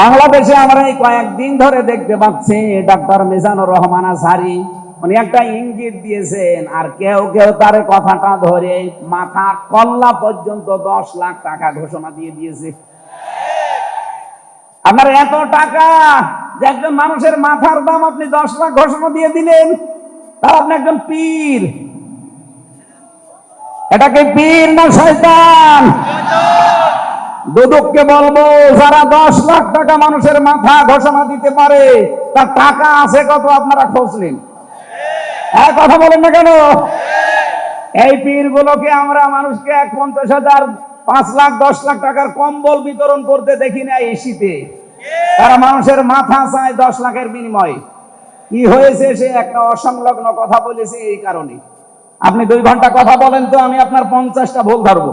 বাংলাদেশে আমরা এই কয়েকদিন ধরে দেখতে পাচ্ছি ডাক্তার মিজানুর রহমান আসারি উনি একটা ইঙ্গিত দিয়েছেন, আর কেউ কেউ তার কথাটা ধরে মাথা কল্লা পর্যন্ত দশ লাখ টাকা ঘোষণা দিয়ে দিয়েছে। আপনার এত টাকা যে একজন মানুষের মাথার দাম আপনি দশ লাখ ঘোষণা দিয়ে দিলেন, তার আপনি একজন পীর। এটাকে পীর না শয়তান? দুদককে বলব, যারা দশ লাখ টাকা মানুষের মাথা ঘোষণা দিতে পারে, তার টাকা আছে কত আপনারা খোঁজ নিন হ্যাঁ কথা বলেন না কেন? এই পীর গুলোকে আমরা মানুষকে এক পঞ্চাশ হাজার, পাঁচ লাখ, দশ লাখ টাকার কম্বল বিতরণ করতে দেখি না এই শীতে তারা মানুষের মাথা চায় দশ লাখের বিনিময়ে। কি হয়েছে সে একটা অসংলগ্ন কথা বলেছে এই কারণে। আপনি দুই ঘণ্টা কথা বলেন তো, আমি আপনার পঞ্চাশটা ভুল ধরবো।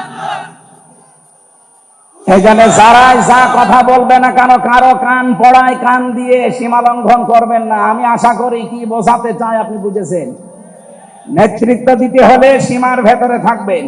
জন্য যারাই যা কথা বলবে না কেন, কারও কান পড়ায় কান দিয়ে সীমা লঙ্ঘন করবেন না। আমি আশা করি কি বোঝাতে চাই আপনি বুঝেছেন। নেতৃত্ব দিতে হলে সীমার ভেতরে থাকবেন।